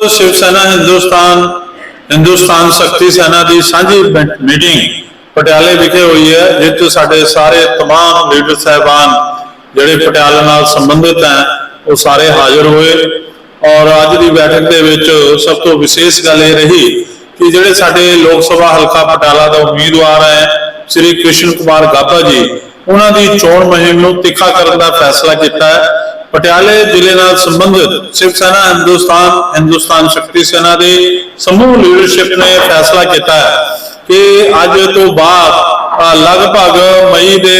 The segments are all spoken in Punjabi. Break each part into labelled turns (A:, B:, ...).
A: ਸ਼ਿਵ ਸੈਨਾ ਹਿੰਦੁਸਤਾਨ ਹਿੰਦੁਸਤਾਨ ਸ਼ਕਤੀ ਸੈਨਾ ਦੀ ਸਾਂਝੀ ਮੀ- ਮੀਟਿੰਗ ਪਟਿਆਲੇ ਵਿਖੇ ਹੋਈ ਹੈ ਜਿਸ 'ਚ ਸਾਡੇ ਸਾਰੇ तमाम ਲੀਡਰ ਸਹਿਬਾਨ ਜਿਹੜੇ ਪਟਿਆਲੇ ਨਾਲ ਸੰਬੰਧਿਤ ਹੈ ਉਹ ਸਾਰੇ ਹਾਜ਼ਰ ਹੋਏ ਔਰ ਅੱਜ ਦੀ ਬੈਠਕ ਦੇ ਵਿੱਚ ਸਭ ਤੋਂ ਵਿਸ਼ੇਸ਼ ਗੱਲ ਇਹ ਰਹੀ ਕਿ ਜਿਹੜੇ ਸਾਡੇ ਲੋਕ ਸਭਾ ਹਲਕਾ ਪਟਿਆਲਾ ਦਾ ਉਮੀਦਵਾਰ ਹੈ ਸ੍ਰੀ ਕ੍ਰਿਸ਼ਨ ਕੁਮਾਰ ਗਾਬਾ ਜੀ ਉਹਨਾਂ ਦੀ ਚੋਣ ਮੁਹਿੰਮ ਨੂੰ ਤਿੱਖਾ ਕਰਨ ਦਾ ਫੈਸਲਾ ਕੀਤਾ ਹੈ ਪਟਿਆਲੇ ਜ਼ਿਲ੍ਹੇ ਨਾਲ ਸੰਬੰਧਿਤ ਸ਼ਿਵ ਸੈਨਾ, ਹਿੰਦੁਸਤਾਨ ਹਿੰਦੁਸਤਾਨ ਸ਼ਕਤੀ ਸੈਨਾ ਦੇ ਸਮੂਹ ਲੀਡਰਸ਼ਿਪ ਨੇ ਫੈਸਲਾ ਕੀਤਾ ਹੈ ਕਿ ਅੱਜ ਤੋਂ ਬਾਅਦ ਲਗਭਗ ਮਈ ਦੇ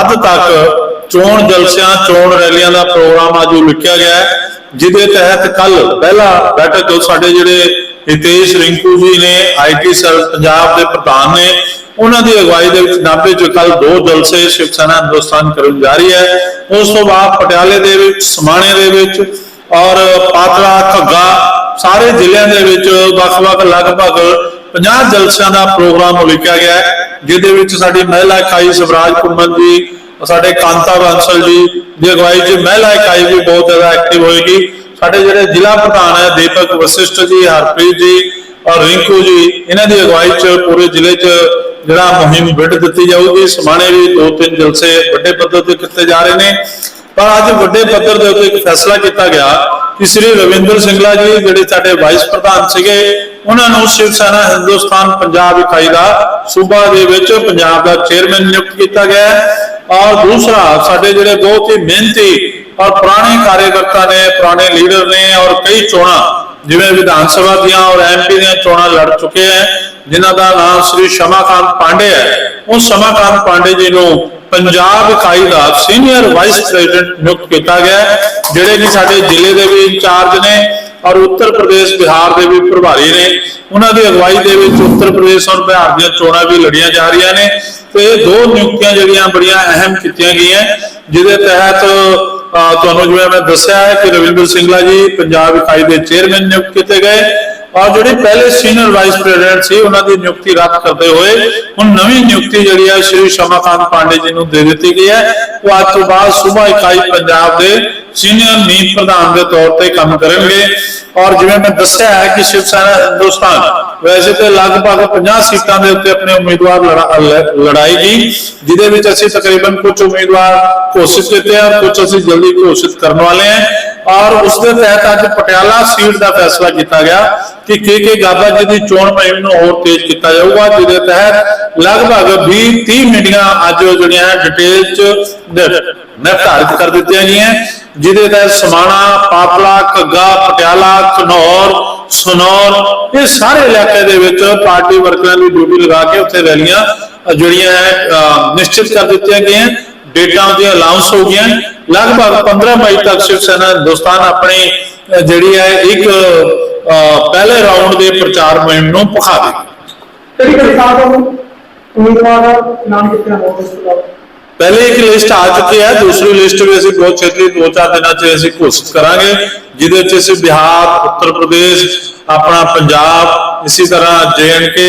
A: ਅੱਧ ਤੱਕ ਚੋਣ ਜਲਸਿਆਂ, ਚੋਣ ਰੈਲੀਆਂ ਦਾ ਪ੍ਰੋਗਰਾਮ ਅੱਜ ਉਲੀਕਿਆ ਗਿਆ ਹੈ, ਜਿਹਦੇ ਤਹਿਤ ਕੱਲ ਪਹਿਲਾ ਬੈਠਕ ਸਾਡੇ ਜਿਹੜੇ ਹਿਤੇਸ਼ ਰਿੰਕੂ ਜੀ ਨੇ ਆਈਟੀ ਸੈੱਲ ਪੰਜਾਬ ਦੇ ਪ੍ਰਧਾਨ ਨੇ ਉਹਨਾਂ ਦੀ ਅਗਵਾਈ ਦੇ ਵਿੱਚ ਨਾਭੇ ਚ ਕੱਲ ਦੋ ਜਲਸੇ ਸ਼ਿਵ ਸੈਨਾ ਹਿੰਦੁਸਤਾਨ ਕਰਨ ਜਾ ਰਹੀ ਹੈ। ਉਸ ਤੋਂ ਬਾਅਦ ਪਟਿਆਲੇ ਦੇ ਵਿੱਚ, ਸਮਾਣੇ ਦੇ ਵਿੱਚ ਔਰ ਪਾਤੜਾ ਖੱਗਾ ਸਾਰੇ ਜ਼ਿਲ੍ਹਿਆਂ ਦੇ ਵਿੱਚ ਵੱਖ-ਵੱਖ ਲਗਭਗ 50 ਜਲਸਿਆਂ ਦਾ ਪ੍ਰੋਗਰਾਮ ਉਲੀਕਿਆ ਗਿਆ ਹੈ, ਜਿਹਦੇ ਵਿੱਚ ਸਾਡੀ ਮਹਿਲਾ ਇਕਾਈ ਸਵਰਾਜ ਕੁੰਮਨ ਜੀ, ਸਾਡੇ ਕਾਂਤਾ ਬਾਂਸਲ ਜੀ ਦੀ ਅਗਵਾਈ 'ਚ ਮਹਿਲਾ ਇਕਾਈ ਵੀ ਬਹੁਤ ਜ਼ਿਆਦਾ ਐਕਟਿਵ ਹੋਏਗੀ। ਸਾਡੇ ਜਿਹੜੇ ਜ਼ਿਲ੍ਹਾ ਪ੍ਰਧਾਨ ਹੈ, ਦੀਪਕ ਵਸਿਸ਼ਟ ਜੀ, ਹਰਪ੍ਰੀਤ ਜੀ ਔਰ ਰਿੰਕੂ ਜੀ, ਇਹਨਾਂ ਦੀ ਅਗਵਾਈ 'ਚ ਪੂਰੇ ਜ਼ਿਲ੍ਹੇ 'ਚ ਜਿਹੜਾ ਮੁਹਿੰਮ ਵਿੱਢ ਦਿੱਤੀ ਜਾਊਗੀ। ਸਮਾਣੇ ਵੀ ਦੋ ਤਿੰਨ ਜਲਸੇ ਵੱਡੇ ਪੱਧਰ ਤੇ ਕੀਤੇ ਜਾ ਰਹੇ ਨੇ। ਪਰ ਅੱਜ ਵੱਡੇ ਪੱਧਰ ਦੇ ਉੱਤੇ ਇੱਕ ਫੈਸਲਾ ਕੀਤਾ ਗਿਆ ਕਿ ਸ੍ਰੀ ਰਵਿੰਦਰ ਸਿੰਗਲਾ ਜੀ ਜਿਹੜੇ ਸਾਡੇ ਵਾਈਸ ਪ੍ਰਧਾਨ ਸੀਗੇ, ਉਹਨਾਂ ਨੂੰ ਸ਼ਿਵ ਸੈਨਾ ਹਿੰਦੁਸਤਾਨ ਪੰਜਾਬ ਇਕਾਈ ਦਾ ਸੂਬਾ ਦੇ ਵਿੱਚ ਪੰਜਾਬ ਦਾ ਚੇਅਰਮੈਨ ਨਿਯੁਕਤ ਕੀਤਾ ਗਿਆ ਹੈ। ਔਰ ਦੂਸਰਾ, ਸਾਡੇ ਜਿਹੜੇ ਬਹੁਤ ਹੀ ਮਿਹਨਤੀ ਔਰ ਪੁਰਾਣੇ ਕਾਰਜਕਰਤਾ ਨੇ, ਪੁਰਾਣੇ ਲੀਡਰ ਨੇ ਔਰ ਕਈ ਚੋਣਾਂ, ਜਿਵੇਂ ਵਿਧਾਨ ਸਭਾ ਦੀਆਂ ਔਰ ਐਮਪੀ ਦੀਆਂ ਚੋਣਾਂ ਲੜ ਚੁੱਕੇ ਹੈ, ਜਿਨ੍ਹਾਂ ਦਾ ਨਾਮ ਸ੍ਰੀ ਸ਼ਮਾਕਾਂਤ ਪਾਂਡੇ ਹੈ। ਉਹ ਸ਼ਮਾਕਾਂਤ ਪਾਂਡੇ ਜੀ ਨੂੰ ਪੰਜਾਬ ਇਕਾਈ ਦਾ ਸੀਨੀਅਰ ਵਾਈਸ ਪ੍ਰੈਜ਼ੀਡੈਂਟ ਨਿਯੁਕਤ ਕੀਤਾ ਗਿਆ ਜਿਹੜੇ ਕਿ ਸਾਡੇ ਜ਼ਿਲ੍ਹੇ ਦੇ ਵੀ ਇੰਚਾਰਜ ਨੇ ਔਰ ਉੱਤਰ ਪ੍ਰਦੇਸ਼ ਬਿਹਾਰ ਦੇ ਵੀ ਪ੍ਰਭਾਰੀ ਨੇ। ਉਹਨਾਂ ਦੀ ਅਗਵਾਈ ਦੇ ਵਿੱਚ ਉੱਤਰ ਪ੍ਰਦੇਸ਼ ਔਰ ਬਿਹਾਰ ਦੀਆਂ ਚੋਣਾਂ ਵੀ ਲੜੀਆਂ ਜਾ ਰਹੀਆਂ ਨੇ ਤੇ ਇਹ ਦੋ ਨਿਯੁਕਤੀਆਂ ਜਿਹੜੀਆਂ ਬੜੀਆਂ ਅਹਿਮ ਕੀਤੀਆਂ ਗਈਆਂ, ਜਿਹਦੇ ਤਹਿਤ ਤੁਹਾਨੂੰ ਜਿਵੇਂ ਮੈਂ ਦੱਸਿਆ ਹੈ ਕਿ ਰਵਿੰਦਰ ਸਿੰਗਲਾ ਜੀ ਪੰਜਾਬ ਇਕਾਈ ਦੇ ਚੇਅਰਮੈਨ ਨਿਯੁਕਤ ਕੀਤੇ ਗਏ। ਔਰ ਜਿਹੜੇ ਪਹਿਲੇ ਸੀਨੀਅਰ ਵਾਈਸ ਪ੍ਰੈਜ਼ੀਡੈਂਟ ਸੀ, ਉਹਨਾਂ ਦੀ ਨਿਯੁਕਤੀ ਰੱਦ ਕਰਦੇ ਹੋਏ ਹੁਣ ਨਵੀਂ ਨਿਯੁਕਤੀ ਜਿਹੜੀ ਹੈ, ਸ਼੍ਰੀ ਸ਼ਮਾਕਾਂਤ ਪਾਂਡੇ ਜੀ ਨੂੰ ਦੇ ਦਿੱਤੀ ਗਈ ਹੈ। ਉਹ ਅੱਜ ਤੋਂ ਬਾਅਦ ਸੂਬਾ ਇਕਾਈ ਪੰਜਾਬ ਦੇ ਸੀਨੀਅਰ ਨੀਤ ਪ੍ਰਧਾਨ ਦੇ ਤੌਰ ਤੇ ਕੰਮ ਕਰਨਗੇ। ਔਰ ਜਿਵੇਂ ਮੈਂ ਦੱਸਿਆ ਹੈ ਕਿ ਸ਼ਿਵ ਸੈਨਾ ਹਿੰਦੁਸਤਾਨ ਵੈਸੇ ਤੇ ਲਗਭਗ 50 ਸੀਟਾਂ ਦੇ ਉੱਤੇ ਆਪਣੇ ਉਮੀਦਵਾਰ ਲੜਾ- ਲ- ਲੜਾਏਗੀ, ਜਿਹਦੇ ਵਿੱਚ ਅਸੀਂ ਤਕਰੀਬਨ ਕੁਝ ਉਮੀਦਵਾਰ ਘੋਸ਼ਿਤ ਕੀਤੇ ਆ, ਕੁਝ ਅਸੀਂ ਜਲਦੀ ਘੋਸ਼ਿਤ ਕਰਨ ਵਾਲੇ ਹਾਂ ਔਰ ਉਸ ਦੇ ਤਹਿਤ ਅੱਜ ਪਟਿਆਲਾ ਸੀਟ ਦਾ ਫੈਸਲਾ ਕੀਤਾ ਗਿਆ ਕਿ ਕੇ ਕੇ ਗਾਬਾ ਜੀ ਦੀ ਚੋਣ ਮੁਹਿੰਮ ਨੂੰ ਹੋਰ ਤੇਜ਼ ਕੀਤਾ ਜਾਊਗਾ ਜਿਹਦੇ ਤਹਿਤ ਲਗਭਗ 20 30 ਮੀਟਿੰਗਾਂ ਅੱਜ ਜਿਹੜੀਆਂ ਡਿਟੇਲ ਚ ਨਿਰਧਾਰਿਤ ਕਰ ਦਿੱਤੀਆਂ ਗਈਆਂ। ਜਿਹਦੇ ਤਹਿਤ ਸਮਾਣਾ ਪਾਪਲਾ ਘੱਗਾ ਪਟਿਆਲਾ ਘਨੌਰ ਸਨੌਰ ਇਹ ਸਾਰੇ ਇਲਾਕੇ ਦੇ ਵਿੱਚ ਪਾਰਟੀ ਵਰਕਰਾਂ ਦੀ ਡਿਊਟੀ ਲਗਾ ਕੇ ਉੱਥੇ ਰੈਲੀਆਂ ਜਿਹੜੀਆਂ ਹੈ ਅ, ਨਿਸ਼ਚਿਤ ਕਰ ਦਿੱਤੀਆਂ ਗਈਆਂ। ਡੇਟਾਂ ਦੀਆਂ ਅਲਾਉਂਸ ਹੋ ਗਈਆਂ। ਲਗਭਗ 15 ਮਈ ਤੱਕ ਸ਼ਿਵ ਸੈਨਾ ਹਿੰਦੁਸਤਾਨ ਆਪਣੀ ਜਿਹੜੀ ਹੈ ਇੱਕ ਪਹਿਲੇ ਰਾਉਂਡ ਦੇ ਪ੍ਰਚਾਰ ਮੁਹਿੰਮ ਨੂੰ ਪਖਾ
B: ਸਾਹਿਬ ਉਮੀਦਵਾਰ ਦਾ ਨਾਮ ਕਿਤਨਾ
A: ਪਹਿਲੇ ਇੱਕ ਲਿਸਟ ਆ ਚੁੱਕੀ ਹੈ ਦੂਸਰੀ ਲਿਸਟ ਵੀ ਅਸੀਂ ਬਹੁਤ ਛੇਤੀ ਦੋ ਚਾਰ ਦਿਨਾਂ 'ਚ ਅਸੀਂ ਘੋਸ਼ਿਤ ਕਰਾਂਗੇ ਜਿਹਦੇ ਵਿੱਚ ਅਸੀਂ ਬਿਹਾਰ ਉੱਤਰ ਪ੍ਰਦੇਸ਼ ਆਪਣਾ ਪੰਜਾਬ ਇਸੇ ਤਰ੍ਹਾਂ ਕੇ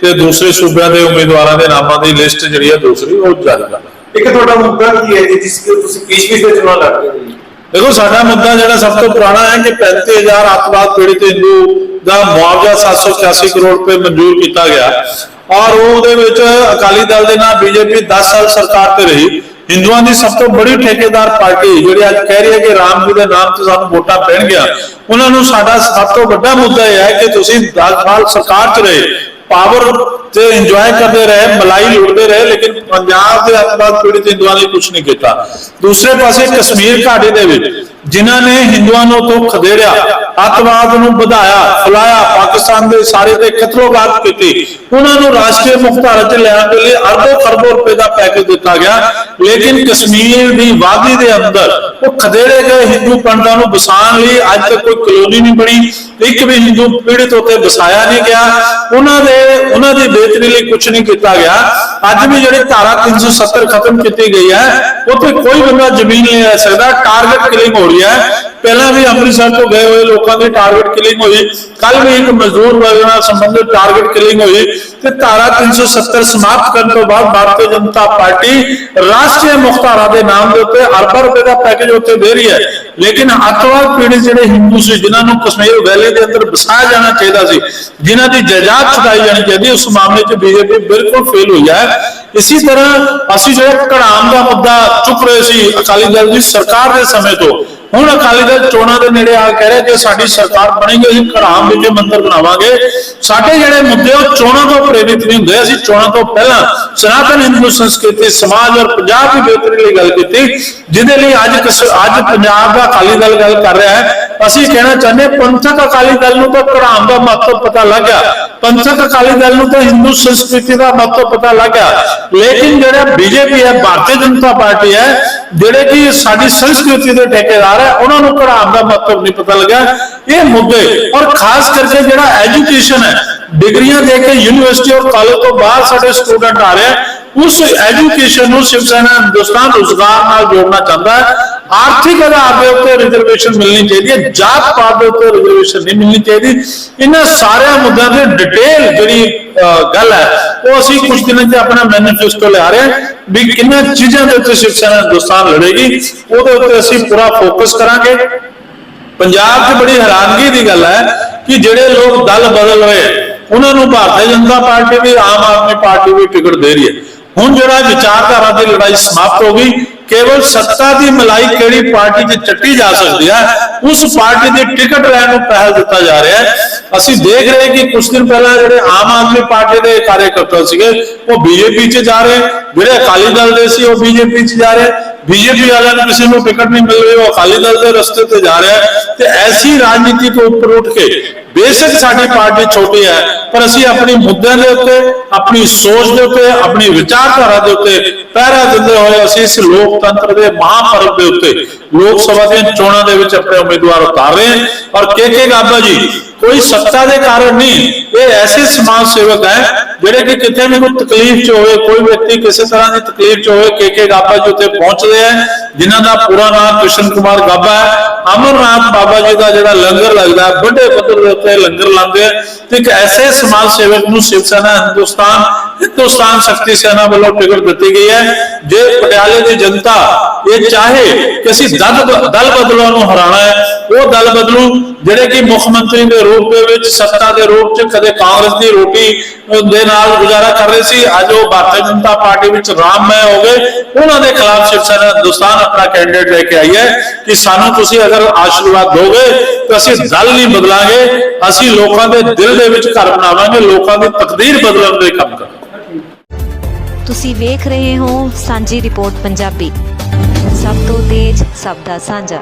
A: ਤੇ ਦੂਸਰੇ ਸੂਬਿਆਂ ਦੇ ਉਮੀਦਵਾਰਾਂ ਦੇ ਨਾਮਾਂ ਦੀ ਲਿਸਟ ਜਿਹੜੀ ਹੈ ਦੂਸਰੀ ਉਹ ਜਾਰੀ ਕਰਾਂਗੇ
B: ਇੱਕ ਤੁਹਾਡਾ ਮੁੱਦਾ ਕੀ ਹੈ ਜੀ, ਜਿਸ ਤੇ ਤੁਸੀਂ ਕਿਸ ਦੇ ਚੁਣਾਵ ਲੜ ਰਹੇ ਹੋ
A: ਦੇਖੋ, ਸਾਡਾ ਮੁੱਦਾ ਜਿਹੜਾ ਸਭ ਤੋਂ ਪੁਰਾਣਾ ਹੈ ਕਿ 35000 ਅੱਤਵਾਦ ਪੀੜਿਤ ਹਿੰਦੂ ਦਾ ਮੁਆਵਜ਼ਾ 786 ਕਰੋੜ ਰੁਪਏ ਮਨਜ਼ੂਰ ਕੀਤਾ ਗਿਆ। ਔਰ ਉਹਦੇ ਵਿੱਚ ਅਕਾਲੀ ਦਲ ਦੇ ਨਾਲ ਬੀਜੇਪੀ 10 ਸਾਲ ਸਰਕਾਰ ਤੇ ਰਹੀ। ਹਿੰਦੂਆਂ ਦੀ ਸਭ ਤੋਂ ਬੜੀ ਠੇਕੇਦਾਰ ਪਾਰਟੀ, ਜਿਹੜੀ ਅੱਜ ਕਹਿ ਰਹੀ ਹੈ ਕਿ ਰਾਮ ਜੀ ਦੇ ਨਾਮ ਤੇ ਸਾਨੂੰ ਵੋਟਾਂ ਪੈਣਗੀਆਂ। ਉਹਨਾਂ ਨੂੰ ਸਾਡਾ ਸਭ ਤੋਂ ਵੱਡਾ ਮੁੱਦਾ ਇਹ ਹੈ ਕਿ ਤੁਸੀਂ 10 ਸਾਲ ਸਰਕਾਰ 'ਚ ਰਹੇ। ਪਾਵਰ ਤੇ ਇੰਜੋਏ ਕਰਦੇ ਰਹੇ, ਮਲਾਈ ਲੁੱਟਦੇ ਰਹੇ, ਲੇਕਿਨ ਪੰਜਾਬ ਦੇ ਅੱਤਵਾਦ ਪੀੜਿਤ ਹਿੰਦੂਆਂ ਲਈ ਕੁਝ ਨਹੀਂ ਕੀਤਾ। ਦੂਸਰੇ ਪਾਸੇ ਕਸ਼ਮੀਰ ਘਾਟੀ ਦੇ ਵਿੱਚ, ਜਿਨ੍ਹਾਂ ਨੇ ਹਿੰਦੂਆਂ ਨੂੰ ਤੋਂ ਖਦੇੜਿਆ, ਅੱਤਵਾਦ ਨੂੰ ਵਧਾਇਆ, ਫਲਾਇਆ, ਪਾਕਿਸਤਾਨ ਦੇ ਸਾਰੇ ਤੇ ਕਤਲੋਗਾਤ ਕੀਤੀ। ਉਹਨਾਂ ਨੂੰ ਰਾਸ਼ਟਰੀ ਮੁਖਤਾਰ ਚ ਲਿਆਉਣ ਦੇ ਲਈ ਅਰਬੋਂ ਖਰਬੋਂ ਰੁਪਏ ਦਾ ਪੈਕੇਜ ਦਿੱਤਾ ਗਿਆ। ਲੇਕਿਨ ਕਸ਼ਮੀਰ ਦੀ ਵਾਦੀ ਦੇ ਅੰਦਰ ਉਹ ਖਦੇੜੇ ਗਏ ਹਿੰਦੂ ਪੰਡਤਾਂ ਨੂੰ ਵਸਾਉਣ ਲਈ ਅੱਜ ਤੱਕ ਕੋਈ ਕਲੋਨੀ ਨਹੀਂ ਬਣੀ। ਇੱਕ ਵੀ ਹਿੰਦੂ ਪੀੜਿਤ ਉੱਤੇ ਵਸਾਇਆ ਨਹੀਂ ਗਿਆ, ਉਹਨਾਂ ਦੇ, ਉਹਨਾਂ ਦੀ ਬਿਹਤਰੀ ਲਈ ਕੁਝ ਨਹੀਂ ਕੀਤਾ ਗਿਆ। ਅੱਜ ਵੀ ਜਿਹੜੀ ਧਾਰਾ 370 ਖਤਮ ਕੀਤੀ ਗਈ ਹੈ, ਉੱਥੇ ਕੋਈ ਬੰਦਾ ਜ਼ਮੀਨ ਨਹੀਂ ਲੈ ਸਕਦਾ ਟਾਰਗੇਟ ਕਿਲਿੰਗ ਹੋ ਰਹੀ ਹੈ। ਪਹਿਲਾਂ ਵੀ ਅੰਮ੍ਰਿਤਸਰ ਤੋਂ ਗਏ ਹੋਏ ਲੋਕਾਂ ਦੀ ਟਾਰਗੇਟ ਕਿਲਿੰਗ ਹੋਈ ਕੱਲ ਵੀ ਇੱਕ ਮਜ਼ਦੂਰ ਵਰਗ ਨਾਲ ਸੰਬੰਧਿਤ ਟਾਰਗੇਟ ਕਿਲਿੰਗ ਹੋਈ ਤੇ ਧਾਰਾ 370 ਸਮਾਪਤ ਕਰਨ ਤੋਂ ਬਾਅਦ ਭਾਰਤੀ ਜਨਤਾ ਪਾਰਟੀ ਰਾਸ਼ਟਰੀ ਮੁਖਤਾਰਾ ਦੇ ਨਾਮ ਦੇ ਉੱਤੇ ਅਰਬਾਂ ਰੁਪਏ ਦਾ ਪੈਕੇਜ ਉੱਤੇ ਦੇ ਰਹੀ ਹੈ ਲੇਕਿਨ ਅੱਤਵਾਦ ਪੀੜਿਤ ਜਿਹੜੇ ਹਿੰਦੂ ਸੀ ਜਿਨ੍ਹਾਂ ਨੂੰ ਕਸ਼ਮੀਰ ਵੈਲੀ ਦੇ ਅੰਦਰ ਵਸਾਇਆ ਜਾਣਾ ਚਾਹੀਦਾ ਸੀ ਜਿਨ੍ਹਾਂ ਦੀ ਜਾਇਦਾਦ ਛੁਡਾਈ ਜਾਣੀ ਚਾਹੀਦੀ ਉਸ ਮਾਮਲੇ 'ਚ ਬੀਜੇਪੀ ਬਿਲਕੁਲ ਫੇਲ ਹੋਈ ਹੈ ਇਸੇ ਤਰ੍ਹਾਂ ਅਸੀਂ ਜਿਹੜਾ ਕੜਾਮ ਦਾ ਮੁੱਦਾ ਚੁੱਕ ਰਹੇ ਸੀ ਅਕਾਲੀ ਦਲ ਦੀ ਸਰਕਾਰ ਦੇ ਸਮੇਂ ਤੋਂ ਹੁਣ ਅਕਾਲੀ ਦਲ ਚੋਣਾਂ ਦੇ ਨੇੜੇ ਆ ਕੇ ਕਹਿ ਰਿਹਾ ਕਿ ਸਾਡੀ ਸਰਕਾਰ ਬਣੇਗੀ, ਅਸੀਂ ਕੜਾਮ ਵਿਖੇ ਮੰਦਰ ਬਣਾਵਾਂਗੇ। ਸਾਡੇ ਜਿਹੜੇ ਮੁੱਦੇ ਉਹ ਚੋਣਾਂ ਤੋਂ ਪ੍ਰੇਰਿਤ ਨਹੀਂ ਹੁੰਦੇ। ਅਸੀਂ ਚੋਣਾਂ ਤੋਂ ਪਹਿਲਾਂ ਸਨਾਤਨ ਹਿੰਦੂ ਸੰਸਕ੍ਰਿਤੀ, ਸਮਾਜ ਔਰ ਪੰਜਾਬ ਦੀ ਬਿਹਤਰੀ ਲਈ ਗੱਲ ਕੀਤੀ, ਜਿਹਦੇ ਲਈ ਅੱਜ ਕਿਸ- ਅੱਜ ਪੰਜਾਬ ਦਾ ਅਕਾਲੀ ਦਲ ਗੱਲ ਕਰ ਰਿਹਾ ਹੈ। ਅਸੀਂ ਕਹਿਣਾ ਚਾਹੁੰਦੇ ਪੰਥਕ ਅਕਾਲੀ ਦਲ ਨੂੰ ਤਾਂ ਕੜਾਮ ਦਾ ਮਹੱਤਵ ਪਤਾ ਲੱਗ ਪੰਥਕ ਅਕਾਲੀ ਦਲ ਨੂੰ ਤਾਂ ਹਿੰਦੂ ਸੰਸਕ੍ਰਿਤੀ ਦਾ ਮਹੱਤਵ ਪਤਾ ਲੱਗ ਲੇਕਿਨ ਜਿਹੜਾ ਬੀਜੇਪੀ ਹੈ, ਭਾਰਤੀ ਜਨਤਾ ਪਾਰਟੀ ਹੈ, ਜਿਹੜੇ ਕਿ ਸਾਡੀ ਸੰਸਕ੍ਰਿਤੀ ਦੇ ਠੇਕੇਦਾਰ ਹੈ, ਉਹਨਾਂ ਨੂੰ ਘਰਾਮ ਦਾ ਮਹੱਤਵ ਨਹੀਂ ਪਤਾ ਲੱਗਾ ਇਹ ਮੁੱਦੇ, ਔਰ ਖਾਸ ਕਰਕੇ ਜਿਹੜਾ ਐਜੂਕੇਸ਼ਨ ਹੈ, ਡਿਗਰੀਆਂ ਦੇ ਕੇ ਯੂਨੀਵਰਸਿਟੀ ਔਰ ਕਾਲਜ ਤੋਂ ਬਾਹਰ ਸਾਡੇ ਸਟੂਡੈਂਟ ਆ ਰਹੇ ਉਸ ਐਜੂਕੇਸ਼ਨ ਨੂੰ ਸ਼ਿਵ ਸੈਨਾ ਹਿੰਦੁਸਤਾਨ ਰੁਜ਼ਗਾਰ ਨਾਲ ਜੋੜਨਾ ਚਾਹੁੰਦਾ ਹੈ ਆਰਥਿਕ ਆਧਾਰ ਦੇ ਉੱਤੇ ਰਿਜ਼ਰਵੇਸ਼ਨ ਮਿਲਣੀ ਚਾਹੀਦੀ ਹੈ ਜਾਤ ਪਾਤ ਦੇ ਉੱਤੇ ਰਿਜ਼ਰਵੇਸ਼ਨ ਨਹੀਂ ਮਿਲਣੀ ਚਾਹੀਦੀ ਇਹਨਾਂ ਸਾਰਿਆਂ ਮੁੱਦਿਆਂ ਦੀ ਡਿਟੇਲ ਜਿਹੜੀ ਗੱਲ ਹੈ ਉਹ ਅਸੀਂ ਕੁਝ ਦਿਨਾਂ 'ਚ ਆਪਣਾ ਮੈਨੀਫੈਸਟੋ ਲਿਆ ਰਹੇ ਹਾਂ ਵੀ ਕਿੰਨਾਂ ਚੀਜ਼ਾਂ ਦੇ ਉੱਤੇ ਸ਼ਿਵ ਸੈਨਾ ਹਿੰਦੁਸਤਾਨ ਲੜੇਗੀ ਉਹਦੇ ਉੱਤੇ ਅਸੀਂ ਪੂਰਾ ਫੋਕਸ ਕਰਾਂਗੇ ਪੰਜਾਬ 'ਚ ਬੜੀ ਹੈਰਾਨਗੀ ਦੀ ਗੱਲ ਹੈ ਕਿ ਜਿਹੜੇ ਲੋਕ ਦਲ ਬਦਲ ਰਹੇ ਉਹਨਾਂ ਨੂੰ ਭਾਰਤੀ ਜਨਤਾ ਪਾਰਟੀ ਵੀ ਆਮ ਆਦਮੀ ਪਾਰਟੀ ਵੀ ਟਿਕਟ ਦੇ ਰਹੀ ਹੈ ਹੁਣ ਜਿਹੜਾ ਵਿਚਾਰਧਾਰਾ ਦੀ ਲੜਾਈ ਸਮਾਪਤ ਹੋ ਗਈ, ਕੇਵਲ ਸੱਤਾ ਦੀ ਮਲਾਈ ਕਿਹੜੀ ਪਾਰਟੀ 'ਚ ਚੱਟੀ ਜਾ ਸਕਦੀ ਹੈ, ਉਸ ਪਾਰਟੀ ਦੀ ਟਿਕਟ ਲੈਣ ਨੂੰ ਪਹਿਲ ਦਿੱਤਾ ਜਾ ਰਿਹਾ ਹੈ। ਅਸੀਂ ਦੇਖ ਰਹੇ ਕਿ ਕੁਝ ਦਿਨ ਪਹਿਲਾਂ ਜਿਹੜੇ ਆਮ ਆਦਮੀ ਪਾਰਟੀ ਦੇ ਕਾਰਜਕਰਤਾ ਸੀਗੇ, ਉਹ ਬੀਜੇਪੀ 'ਚ ਜਾ ਰਹੇ, ਜਿਹੜੇ ਅਕਾਲੀ ਦਲ ਦੇ ਸੀ, ਉਹ ਬੀਜੇਪੀ 'ਚ ਜਾ ਰਹੇ। ਬੀਜੇਪੀ ਵਾਲਿਆਂ ਨੂੰ ਕਿਸੇ ਨੂੰ ਟਿਕਟ ਨਹੀਂ ਮਿਲ ਰਹੀ, ਉਹ ਅਕਾਲੀ ਦਲ ਦੇ ਰਸਤੇ ਤੇ ਜਾ ਰਿਹਾ ਤੇ ਐਸੀ ਰਾਜਨੀਤੀ ਤੋਂ ਉੱਪਰ ਉੱਠ ਕੇ ਬੇਸ਼ੱਕ ਸਾਡੀ ਪਾਰਟੀ ਛੋਟੀ ਹੈ, ਪਰ ਅਸੀਂ ਆਪਣੇ ਮੁੱਦਿਆਂ ਦੇ ਉੱਤੇ, ਆਪਣੀ ਸੋਚ ਦੇ ਉੱਤੇ, ਆਪਣੀ ਵਿਚਾਰਧਾਰਾ ਦੇ ਉੱਤੇ ਪਹਿਰਾ ਦਿੰਦੇ ਹੋਏ ਅਸੀਂ ਇਸ ਲੋਕਤੰਤਰ ਦੇ ਮਹਾਪਰਵ ਦੇ ਉੱਤੇ ਲੋਕ ਸਭਾ ਦੀਆਂ ਚੋਣਾਂ ਦੇ ਵਿੱਚ ਆਪਣੇ ਉਮੀਦਵਾਰ ਉਤਾਰ ਰਹੇ ਹਾਂ। ਔਰ ਕੇ ਕੇ ਗਾਬਾ ਜੀ ਕੋਈ ਸੱਤਾ ਦੇ ਕਾਰਨ ਨਹੀਂ। ਇਹ ਐਸੇ ਸਮਾਜ ਸੇਵਕ ਹੈ, ਜਿਹੜੇ ਕਿ ਕਿਤੇ ਵੀ ਕੋਈ ਤਕਲੀਫ ਚ ਹੋਵੇ, ਕੋਈ ਵਿਅਕਤੀ ਕਿਸੇ ਤਰ੍ਹਾਂ ਦੀ ਤਕਲੀਫ ਚ ਹੋਵੇ, ਕੇ ਗਾਬਾ ਜੀ ਉੱਤੇ ਪਹੁੰਚਦੇ ਆ, ਜਿਨ੍ਹਾਂ ਦਾ ਪੂਰਾ ਨਾਮ ਕ੍ਰਿਸ਼ਨ ਕੁਮਾਰ ਗਾਬਾ ਹੈ। ਅਮਰਨਾਥ ਬਾਬਾ ਜੀ ਦਾ ਜਿਹੜਾ ਲੰਗਰ ਲੱਗਦਾ ਵੱਡੇ ਪੱਧਰ ਦੇ ਉੱਤੇ ਲੰਗਰ ਲਾਉਂਦੇ ਆ। ਤੇ ਇੱਕ ਐਸੇ ਸਮਾਜ ਸੇਵਕ ਨੂੰ ਸ਼ਿਵ ਸੈਨਾ, ਹਿੰਦੁਸਤਾਨ ਹਿੰਦੁਸਤਾਨ ਸ਼ਕਤੀ ਸੈਨਾ ਵੱਲੋਂ ਟਿਕਟ ਦਿੱਤੀ ਗਈ ਹੈ। ਜੇ ਪਟਿਆਲੇ ਦੀ ਜਨਤਾ ਇਹ ਚਾਹੇ ਕਿ ਅਸੀਂ ਦਲ ਦਲ ਬਦਲੂਆਂ ਨੂੰ ਹਰਾਣਾ ਹੈ ਉਹ ਦਲ ਬਦਲੂ, ਜਿਹੜੇ ਕਿ ਮੁੱਖ ਮੰਤਰੀ ਦੇ ਰੂਪ ਦੇ ਵਿੱਚ, ਸੱਤਾ ਦੇ ਰੂਪ 'ਚ, ਕਦੇ ਕਾਂਗਰਸ ਦੀ ਰੋਟੀ ਦੇ ਨਾਲ ਗੁਜ਼ਾਰਾ ਕਰ ਰਹੇ ਸੀ। ਅੱਜ ਉਹ ਭਾਰਤੀ ਜਨਤਾ ਪਾਰਟੀ ਵਿੱਚ ਰਾਮਮੈ ਹੋ ਗਏ। ਉਹਨਾਂ ਦੇ ਖਿਲਾਫ ਸ਼ਿਵ ਸੈਨਾ ਹਿੰਦੁਸਤਾਨ ਆਪਣਾ ਕੈਂਡੀਡੇਟ ਲੈ ਕੇ ਆਈ ਹੈ ਕਿ ਸਾਨੂੰ ਤੁਸੀਂ ਅਗਰ ਆਸ਼ੀਰਵਾਦ ਦੋਗੇ, ਤਾਂ ਅਸੀਂ ਦਲ ਨਹੀਂ ਬਦਲਾਂਗੇ, ਅਸੀਂ ਲੋਕਾਂ ਦੇ ਦਿਲ ਦੇ ਵਿੱਚ ਘਰ ਬਣਾਵਾਂਗੇ, ਲੋਕਾਂ ਦੀ ਤਕਦੀਰ ਬਦਲਣ ਦੇ ਕੰਮ ਕਰਾਂਗੇ।
C: ਤੁਸੀਂ ਵੇਖ ਰਹੇ ਹੋ ਸਾਂਝੀ ਰਿਪੋਰਟ ਪੰਜਾਬੀ। ਸਭ ਤੋਂ ਤੇਜ਼, ਸਭ ਦਾ ਸਾਂਝਾ।